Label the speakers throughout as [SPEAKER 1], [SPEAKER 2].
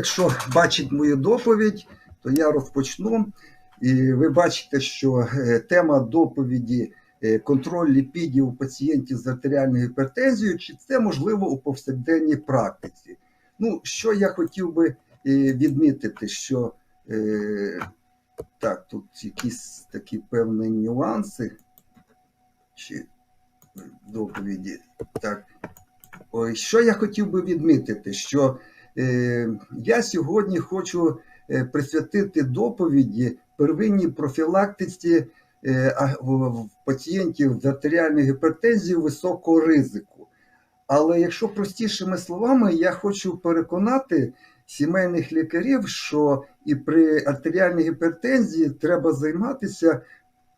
[SPEAKER 1] Якщо бачить мою доповідь, то я розпочну. І ви бачите, що е, тема доповіді е, контроль ліпідів у пацієнтів з артеріальною гіпертензією, чи це можливо у повсякденній практиці. Ну, що я хотів би е, відмітити, що так, тут якісь такі певні нюанси чи доповіді. Так. Ой, що я хотів би відмітити, що я сьогодні хочу е, присвятити доповіді первинній профілактиці е, пацієнтів з артеріальною гіпертензією високого ризику. Але якщо простішими словами, я хочу переконати сімейних лікарів, що і при артеріальній гіпертензії треба займатися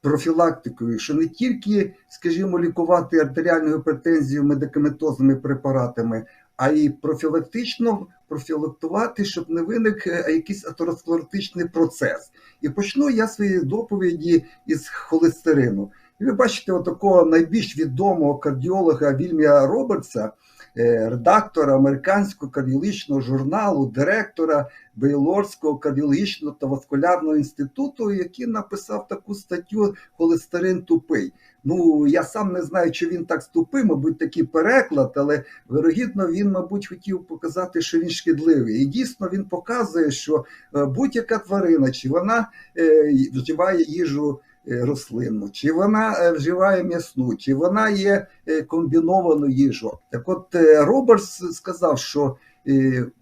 [SPEAKER 1] профілактикою, що не тільки, скажімо, лікувати артеріальну гіпертензію медикаментозними препаратами, а й профілактично профілактувати, щоб не виник е, якийсь атеросклеротичний процес. І почну я свої доповіді із холестерину. Ви бачите отакого найбільш відомого кардіолога Вільмія Робертса, е, редактора американського кардіологічного журналу, директора Бейлорського кардіологічного та васкулярного інституту, який написав таку статтю Холестерин тупий. Ну я сам не знаю, чи він так ступив, мабуть, такий переклад, але вирогідно він, мабуть, хотів показати, що він шкідливий. І дійсно він показує, що е, будь-яка тварина, чи вона е, вживає їжу е, рослинну, чи вона вживає м'ясну, чи вона є комбіновану їжу. Так от Робертс сказав, що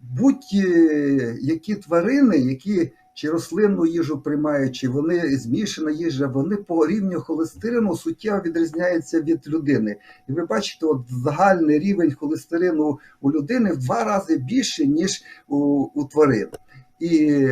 [SPEAKER 1] будь-які тварини, які чи рослинну їжу приймають, чи вони змішана їжа, вони по рівню холестерину суттєво відрізняються від людини. І ви бачите, от загальний рівень холестерину у людини в два рази більше, ніж у, у тварин. І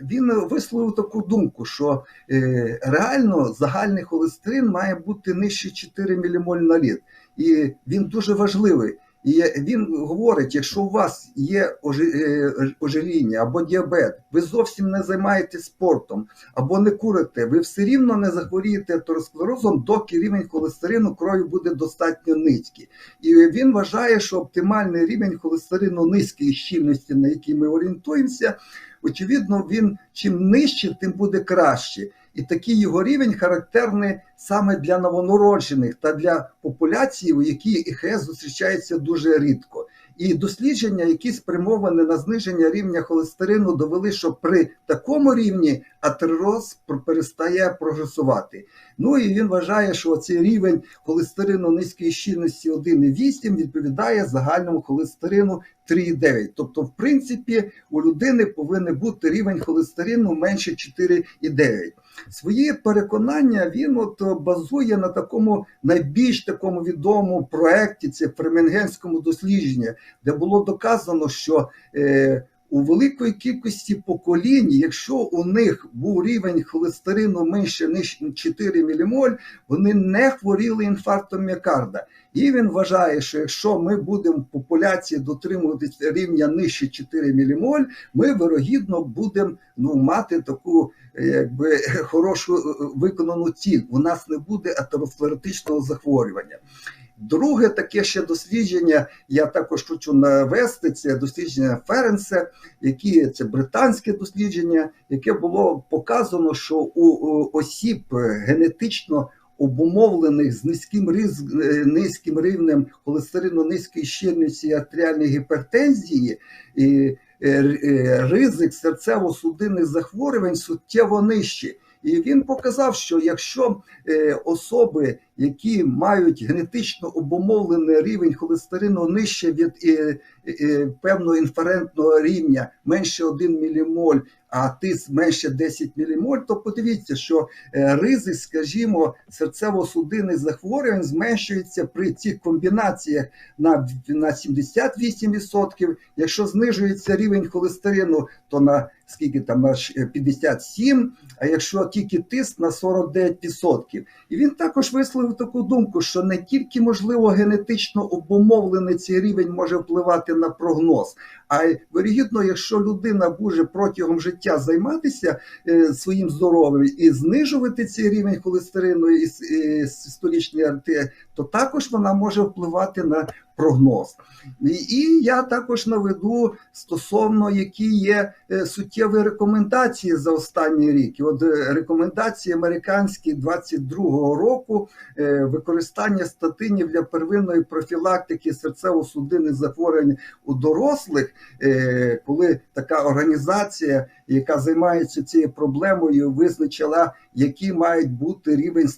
[SPEAKER 1] він висловив таку думку, що е, реально загальний холестерин має бути нижче 4 мілімоль на літр. І він дуже важливий. І він говорить: якщо у вас є е, ожиріння або діабет, ви зовсім не займаєтесь спортом або не курите, ви все рівно не захворієте атеросклерозом, доки рівень холестерину крові буде достатньо низький. І він вважає, що оптимальний рівень холестерину низької щільності, на який ми орієнтуємося, очевидно, він чим нижче, тим буде краще. І такий його рівень характерний саме для новонароджених та для популяції, у якій ІХС зустрічається дуже рідко. І дослідження, які спрямовані на зниження рівня холестерину, довели, що при такому рівні атероз перестає прогресувати. Ну і він вважає, що цей рівень холестерину низької щільності 1,8 відповідає загальному холестерину 3,9. Тобто, в принципі, у людини повинен бути рівень холестерину менше 4,9. Свої переконання він от базує на такому найбільш такому відомому проєкті, це фременгенському дослідженні, де було доказано, що е, у великої кількості поколінь, якщо у них був рівень холестерину менше ніж 4 мілімоль, вони не хворіли інфарктом міокарда. І він вважає, що якщо ми будемо в популяції дотримуватися рівня нижче 4 мілімоль, ми вирогідно будемо ну, мати таку е, якби хорошу е, виконану ціль. У нас не буде атеросклеротичного захворювання. Друге таке ще дослідження, я також хочу навести, це дослідження Ференса, які це британське дослідження, яке було показано, що у, осіб генетично обумовлених з низьким риз, е, низьким рівнем холестерину низької щільності артеріальної гіпертензії, і, е, е, ризик серцево-судинних захворювань суттєво нижчий. І він показав, що якщо е, особи, які мають генетично обумовлений рівень холестерину нижче від е, е, певного інферентного рівня, менше 1 мілімоль, а тиск менше 10 мілімоль, то подивіться, що е, ризик, скажімо, серцево-судинних захворювань зменшується при цих комбінаціях на, на 78%. Якщо знижується рівень холестерину, то на скільки там на 57, а якщо тільки тиск на 49%. І він також висловив таку думку, що не тільки можливо генетично обумовлений цей рівень може впливати на прогноз, а й вирігідно, якщо людина буде протягом життя займатися е, своїм здоров'ям і знижувати цей рівень холестерину і, і систолічної артерії, то також вона може впливати на прогноз. І, я також наведу стосовно які є е, суттєві рекомендації за останній рік. От е, рекомендації американські 22-го року е, використання статинів для первинної профілактики серцево-судинних захворювань у дорослих, коли така організація, яка займається цією проблемою, визначила, які мають бути рівень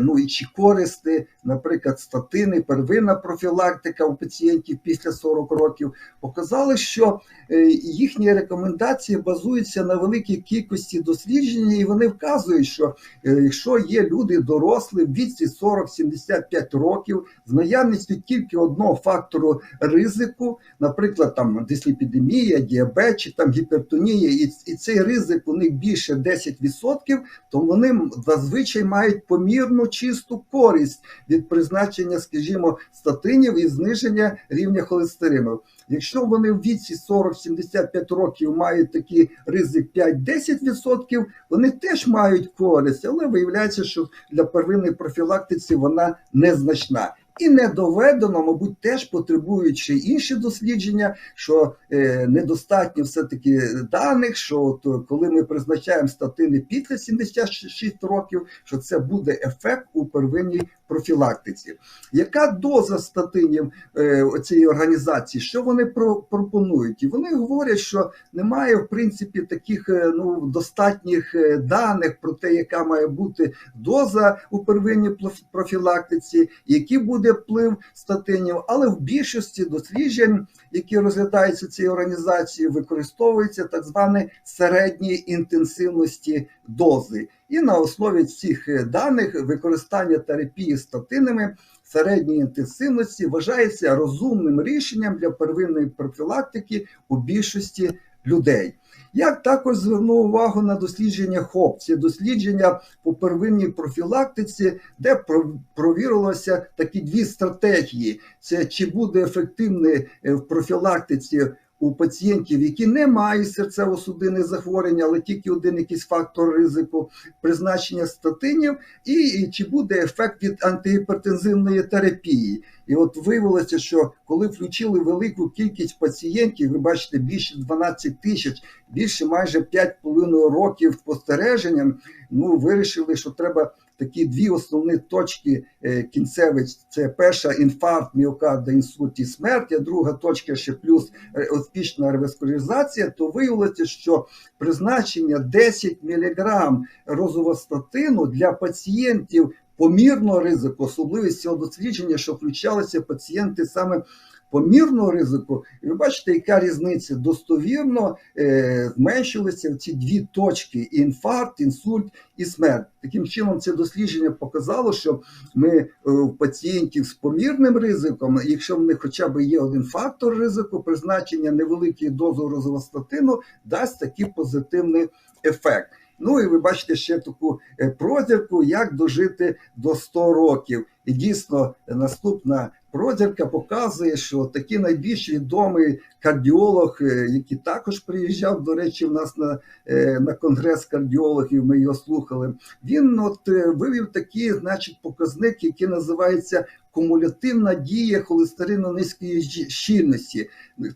[SPEAKER 1] ну і чи користи, наприклад, статини, первинна профілактика у пацієнтів після 40 років, показали, що е, їхні рекомендації базуються на великій кількості досліджень, і вони вказують, що е, якщо є люди дорослі в віці 40-75 років з наявністю тільки одного фактору ризику, наприклад, там дисліпідемія, діабет чи там гіпертонія, і, і цей ризик у них більше 10%, то вони зазвичай мають помірну чисту користь від призначення, скажімо, статинів і зниження рівня холестерину. Якщо вони в віці 40-75 років мають такий ризик 5-10%, вони теж мають користь, але виявляється, що для первинної профілактиці вона незначна. І не доведено, мабуть, теж потребують ще інші дослідження, що е, недостатньо все-таки даних, що от, коли ми призначаємо статини після 76 років, що це буде ефект у первинній профілактиці. Яка доза статинів е, цієї організації? Що вони про, пропонують? І вони говорять, що немає в принципі таких е, ну достатніх е, даних про те, яка має бути доза у первинній профілактиці, який буде вплив статинів, але в більшості досліджень, які розглядаються цією організацією, використовуються так звані середні інтенсивності дози. І на основі цих е, даних використання терапії статинами середньої інтенсивності вважається розумним рішенням для первинної профілактики у більшості людей. Я також звернув увагу на дослідження ХОП, це дослідження по первинній профілактиці, де про- провірилося такі дві стратегії: це чи буде ефективний е, в профілактиці у пацієнтів, які не мають серцево-судинних захворювань, але тільки один якийсь фактор ризику призначення статинів, і, чи буде ефект від антигіпертензивної терапії. І от виявилося, що коли включили велику кількість пацієнтів, ви бачите, більше 12 тисяч, більше майже 5,5 років спостереженням, ну вирішили, що треба такі дві основні точки е, кінцеві. Це перша інфаркт, міокарда, інсульт і смерть, а друга точка ще плюс е, успішна реваскуляризація, то виявилося, що призначення 10 мг розовостатину для пацієнтів помірного ризику, особливість цього дослідження, що включалися пацієнти саме помірного ризику, і ви бачите, яка різниця достовірно е, зменшилися ці дві точки: інфаркт, інсульт і смерть. Таким чином, це дослідження показало, що ми е, у пацієнтів з помірним ризиком, якщо в них хоча б є один фактор ризику, призначення невеликої дози розовостатину дасть такий позитивний ефект. Ну і ви бачите ще таку е, прозірку, як дожити до 100 років. І дійсно наступна прозірка показує, що такий найбільш відомий кардіолог, е, який також приїжджав, до речі, в нас на, е, на конгрес кардіологів, ми його слухали. Він от е, вивів такий, значить, показник, який називається кумулятивна дія холестерину низької щільності.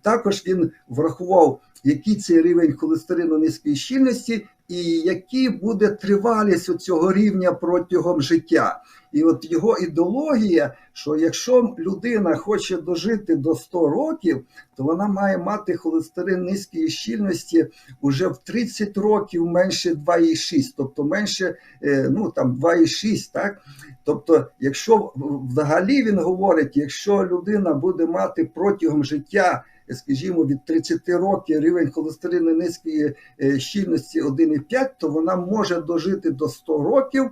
[SPEAKER 1] Також він врахував, який це рівень холестерину низької щільності, і який буде тривалість цього рівня протягом життя. І от його ідеологія, що якщо людина хоче дожити до 100 років, то вона має мати холестерин низької щільності уже в 30 років менше 2,6, тобто менше е, ну там 2,6, так? Тобто, якщо взагалі він говорить, якщо людина буде мати протягом життя, скажімо, від 30 років рівень холестерину низької е, щільності 1,5, то вона може дожити до 100 років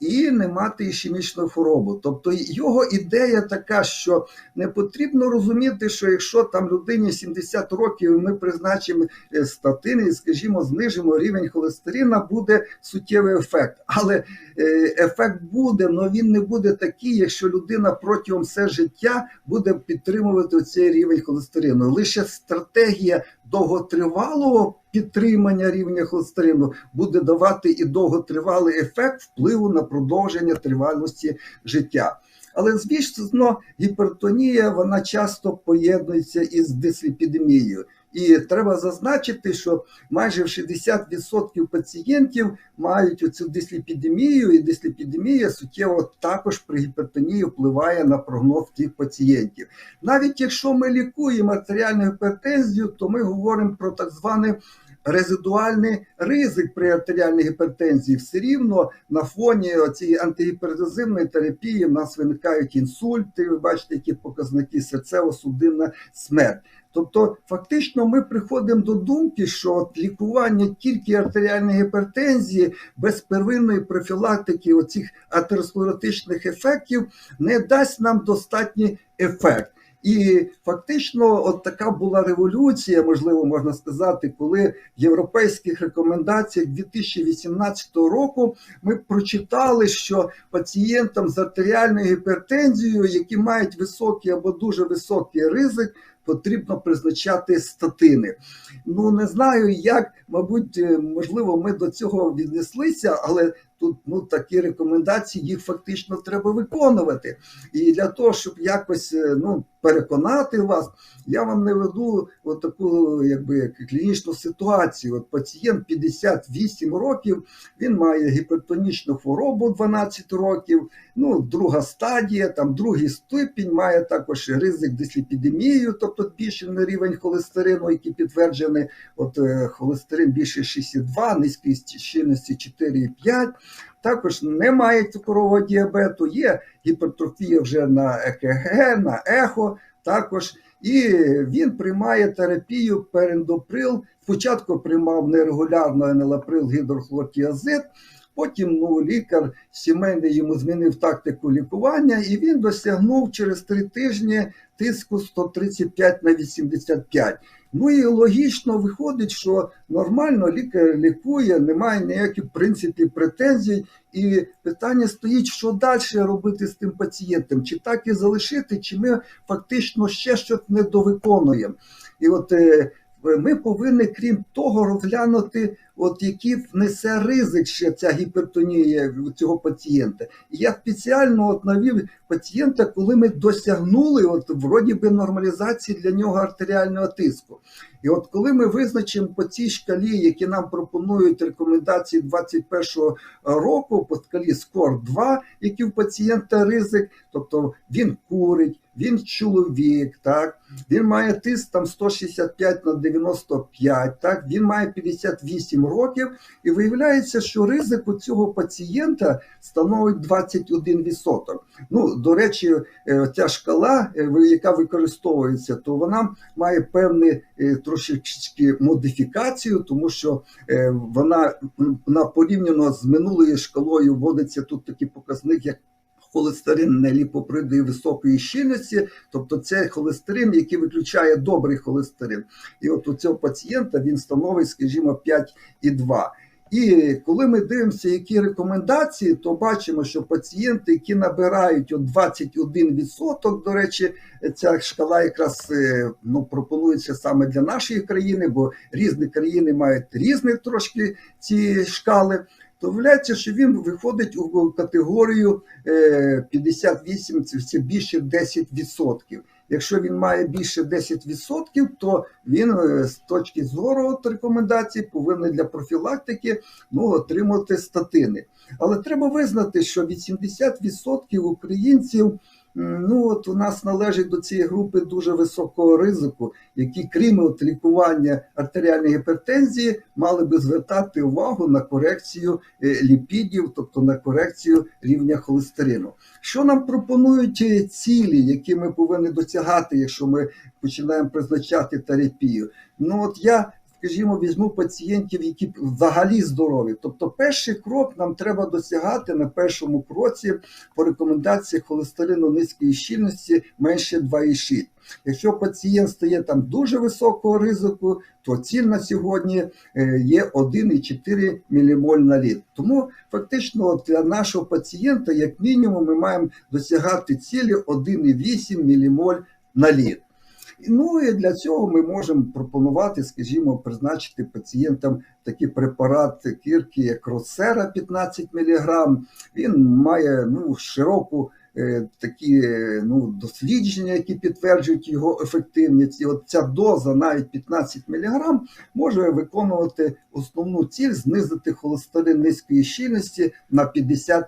[SPEAKER 1] і не мати ішемічну хворобу. Тобто його ідея така, що не потрібно розуміти, що якщо там людині 70 років ми призначимо е, статини і, скажімо, знижимо рівень холестерина, буде суттєвий ефект. Але е, ефект буде, але він не буде такий, якщо людина протягом все життя буде підтримувати цей рівень холестерину. Лише стратегія довготривалого підтримання рівня холестерину буде давати і довготривалий ефект впливу на продовження тривалості життя. Але звісно, гіпертонія вона часто поєднується із дисліпідемією. І треба зазначити, що майже в 60% пацієнтів мають оцю дисліпідемію, і дисліпідемія суттєво також при гіпертонії впливає на прогноз тих пацієнтів. Навіть якщо ми лікуємо артеріальну гіпертензію, то ми говоримо про так званий резидуальний ризик при артеріальній гіпертензії. Все рівно на фоні цієї антигіпертензивної терапії в нас виникають інсульти. Ви бачите, які показники серцево-судинна смерть. Тобто, фактично, ми приходимо до думки, що от лікування тільки артеріальної гіпертензії без первинної профілактики оцих атеросклеротичних ефектів не дасть нам достатній ефект. І фактично, от така була революція, можливо, можна сказати, коли в європейських рекомендаціях 2018 року ми прочитали, що пацієнтам з артеріальною гіпертензією, які мають високий або дуже високий ризик, потрібно призначати статини. Ну не знаю, як, мабуть, можливо, ми до цього віднеслися, але тут ну такі рекомендації їх фактично треба виконувати. І для того, щоб якось ну переконати вас, я вам не веду от таку якби клінічну ситуацію. От пацієнт 58 років, він має гіпертонічну хворобу 12 років. Ну, друга стадія, там другий ступінь, має також ризик дисліпідемії, тобто збільшений рівень холестерину, який підтверджений. От холестерин більше 6,2, низької щільності 4,5. Також немає цукрового діабету, є гіпертрофія вже на ЕКГ, на ехо також. І він приймає терапію перендоприл. Спочатку приймав нерегулярно енелаприл гідрохлортіазид, потім ну, лікар сімейний йому змінив тактику лікування, і він досягнув через три тижні тиску 135 на 85. Ну і логічно виходить, що нормально лікар лікує, немає ніяких в принципі претензій. І питання стоїть, що далі робити з тим пацієнтом, чи так і залишити, чи ми фактично ще щось не довиконуємо. І от ми повинні, крім того, розглянути, от який внесе ризик ще ця гіпертонія цього пацієнта. І я спеціально от навів пацієнта, коли ми досягнули от вроді би нормалізації для нього артеріального тиску. І от коли ми визначимо по цій шкалі, які нам пропонують рекомендації 2021 року, по шкалі скор 2, який у пацієнта ризик, тобто він курить, він чоловік, так, він має тиск там 165 на 95, так, він має 58 років, і виявляється, що ризик у цього пацієнта становить 21%. Ну, до речі, ця шкала, яка використовується, то вона має певний трошечки модифікацію, тому що вона, вона порівняно з минулою шкалою вводиться тут такий показник, як холестерин неліпопридної високої щільності, тобто це холестерин, який виключає добрий холестерин. І от у цього пацієнта він становить, скажімо, 5,2. І коли ми дивимося, які рекомендації, то бачимо, що пацієнти, які набирають от 21%, до речі, ця шкала якраз ну, пропонується саме для нашої країни, бо різні країни мають різні трошки ці шкали. То виявляється, що він виходить у категорію 58, це більше 10%. Якщо він має більше 10%, то він з точки зору рекомендацій повинен для профілактики ну, отримати статини. Але треба визнати, що 80% українців ну от у нас належить до цієї групи дуже високого ризику, які, крім от лікування артеріальної гіпертензії, мали би звертати увагу на корекцію ліпідів, тобто на корекцію рівня холестерину. Що нам пропонують цілі, які ми повинні досягати, якщо ми починаємо призначати терапію? Ну от я скажімо, візьму пацієнтів, які взагалі здорові. Тобто, перший крок нам треба досягати на першому кроці по рекомендаціях холестерину низької щільності менше 2,6. Якщо пацієнт стає там дуже високого ризику, то ціль на сьогодні є 1,4 мілімоль на літ. Тому фактично для нашого пацієнта, як мінімум, ми маємо досягати цілі 1,8 мілімоль на літ. Ну і для цього ми можемо пропонувати, скажімо, призначити пацієнтам такий препарат кірки, як Росера 15 мг. Він має ну, широку е, такі е, ну, дослідження, які підтверджують його ефективність. І от ця доза, навіть 15 мг, може виконувати основну ціль знизити холестерин низької щільності на 50%.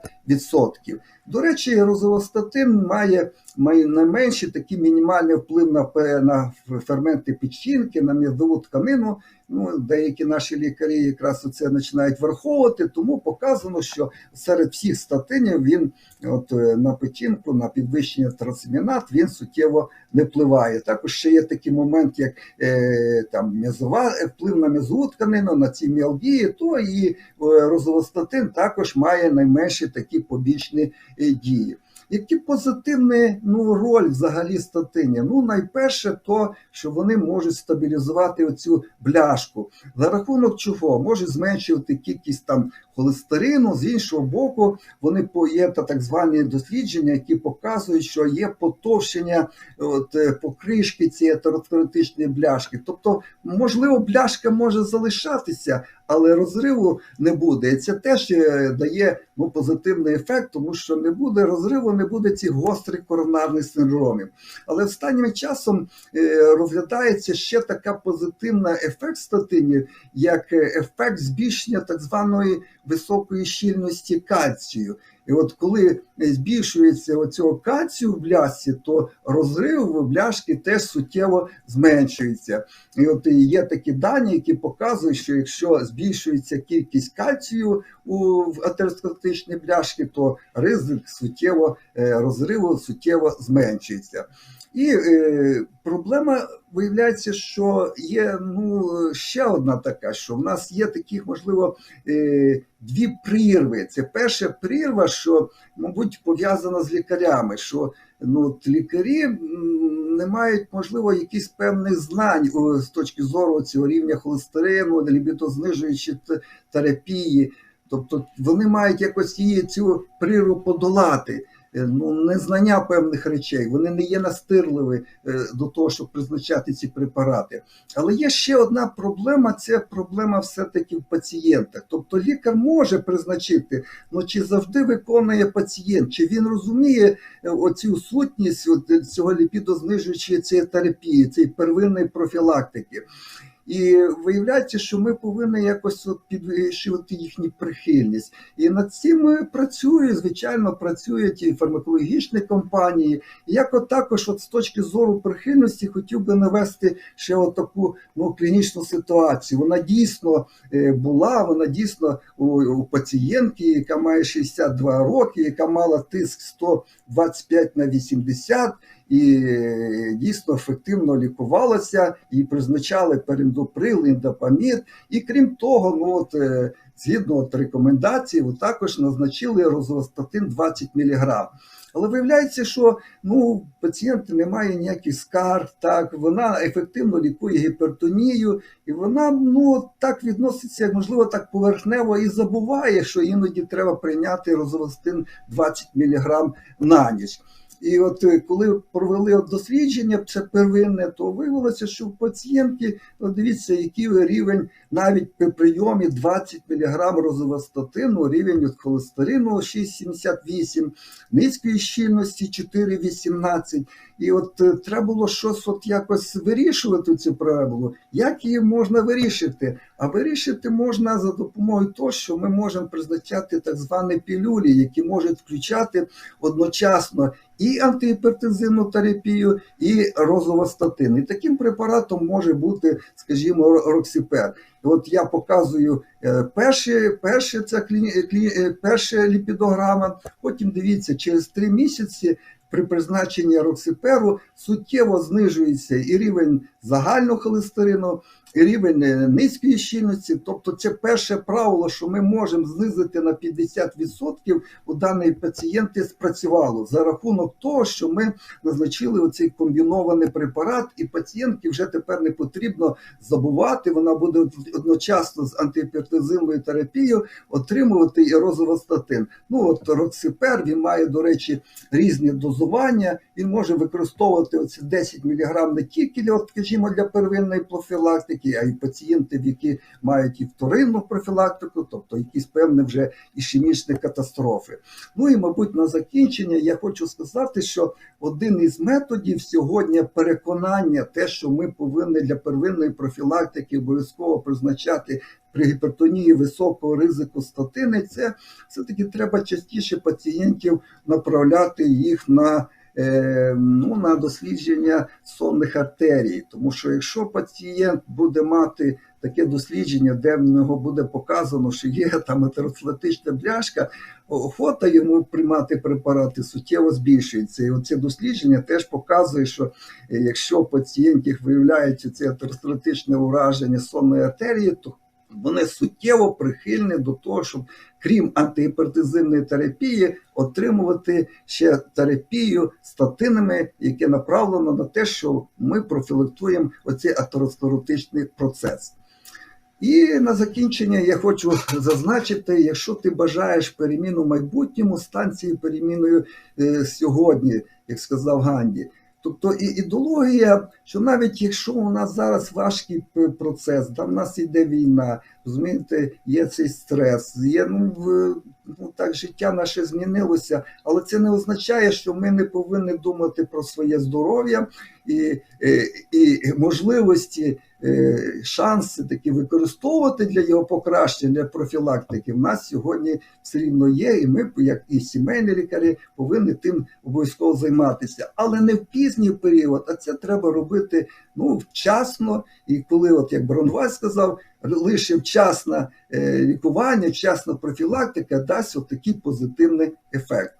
[SPEAKER 1] До речі, розовостатин має, має найменший такий мінімальний вплив на, на ферменти печінки, на м'язову тканину. Ну, деякі наші лікарі якраз це починають враховувати, тому показано, що серед всіх статинів він от, е, на печінку, на підвищення трансамінат він суттєво не впливає. Також ще є такий момент, як е, там м'язова е, вплив на м'язову тканину, на ці міалгії, то і е, розовостатин також має найменші такі побічні дії. Які позитивні ну, роль взагалі статині? Ну, найперше, то що вони можуть стабілізувати оцю бляшку. За рахунок чого можуть зменшувати кількість там холестерину. З іншого боку, вони по є та так звані дослідження, які показують, що є потовщення от, е, покришки цієї атеросклеротичної бляшки. Тобто, можливо, бляшка може залишатися, але розриву не буде. І це теж е, дає ну, позитивний ефект, тому що не буде розриву, не буде цих гострих коронарних синдромів. Але останнім часом е, розглядається ще така позитивна ефект статинів, як ефект збільшення так званої високої щільності кальцію. І от коли збільшується оцього кальцію в бляшці, то розрив в бляшки теж суттєво зменшується. І от є такі дані, які показують, що якщо збільшується кількість кальцію у атеросклеротичній бляшки, то ризик суттєво е, розриву суттєво зменшується. І е, проблема виявляється, що є ну, ще одна така, що в нас є таких, можливо, е, дві прірви. Це перша прірва, що, мабуть, пов'язана з лікарями, що ну, лікарі не мають, можливо, якихось певних знань з точки зору цього рівня холестерину, лібідознижуючі терапії. Тобто вони мають якось її цю прірву подолати. Е, Ну, незнання певних речей, вони не є настирливі е, до того, щоб призначати ці препарати. Але є ще одна проблема: це проблема все-таки в пацієнтах. Тобто лікар може призначити, але чи завжди виконує пацієнт, чи він розуміє е, оцю сутність цього ліпідознижуючої цієї терапії, цієї первинної профілактики. І виявляється, що ми повинні якось от підвищувати їхню прихильність. І над цим працює, звичайно, працюють і фармакологічні компанії. І як от також, от з точки зору прихильності, хотів би навести ще от таку ну, клінічну ситуацію. Вона дійсно е, була, вона дійсно у, у пацієнтки, яка має 62 роки, яка мала тиск 125 на 80, і дійсно ефективно лікувалася, і призначали перендоприл, індопамід. І крім того, ну от е, згідно от рекомендацій, от також назначили розостатин 20 мг. Але виявляється, що ну, пацієнт не має ніяких скарг, так вона ефективно лікує гіпертонію, і вона ну так відноситься, можливо, так поверхнево і забуває, що іноді треба прийняти розостин 20 мг на ніч. І от е, коли провели дослідження, це первинне, то виявилося, що в пацієнтки, от дивіться, який рівень навіть при прийомі 20 мг розовостатину, рівень от холестерину 6,78, низької щільності 4,18. І от е, треба було щось от якось вирішувати цю проблему. Як її можна вирішити? А вирішити можна за допомогою того, що ми можемо призначати так звані пілюлі, які можуть включати одночасно і антигіпертензивну терапію, і розовостатин. І таким препаратом може бути, скажімо, роксипер. От я показую е, перші, перші ця клі, клі, е, перша ліпідограма. Потім дивіться, через три місяці при призначенні роксиперу суттєво знижується і рівень загального холестерину, і рівень е, низької щільності. Тобто, це перше правило, що ми можемо знизити на 50% у даної пацієнти спрацювало за рахунок того, що ми назначили оцей комбінований препарат, і пацієнтки вже тепер не потрібно забувати. Вона буде одночасно з антигіпертензивною терапією отримувати і розовостатин. Ну от роксипер він має, до речі, різні дозування, він може використовувати оці 10 мг не тільки для, скажімо, для первинної профілактики, а й пацієнтів, які мають і вторинну профілактику, тобто якісь певні вже ішемічні катастрофи. Ну і, мабуть, на закінчення я хочу сказати, що один із методів сьогодні переконання, те, що ми повинні для первинної профілактики обов'язково призначати при гіпертонії високого ризику статини, це все-таки треба частіше пацієнтів направляти їх на. Е, Ну, на дослідження сонних артерій, тому що якщо пацієнт буде мати таке дослідження, де в нього буде показано, що є там атеросклеротична бляшка, охота йому приймати препарати суттєво збільшується. І оце дослідження теж показує, що е, якщо пацієнтів виявляється це атеросклеротичне ураження сонної артерії, то вони суттєво прихильні до того, щоб крім антигіпертизивної терапії, отримувати ще терапію статинами, яке направлено на те, що ми профілактуємо оцей атеросклеротичний процес. І на закінчення я хочу зазначити, якщо ти бажаєш переміну в майбутньому, стань цією переміною е, сьогодні, як сказав Ганді. Тобто і ідеологія, що навіть якщо у нас зараз важкий процес, там в нас йде війна, розумієте, є цей стрес, є ну, в, ну так життя наше змінилося, але це не означає, що ми не повинні думати про своє здоров'я і, і, і можливості, е, шанси такі використовувати для його покращення, профілактики. В нас сьогодні все рівно є, і ми, як і сімейні лікарі, повинні тим обов'язково займатися, але не в пізній період, а це треба робити ну, вчасно. І коли, от як Бронвай сказав, лише вчасне лікування, вчасна профілактика дасть отакий позитивний ефект.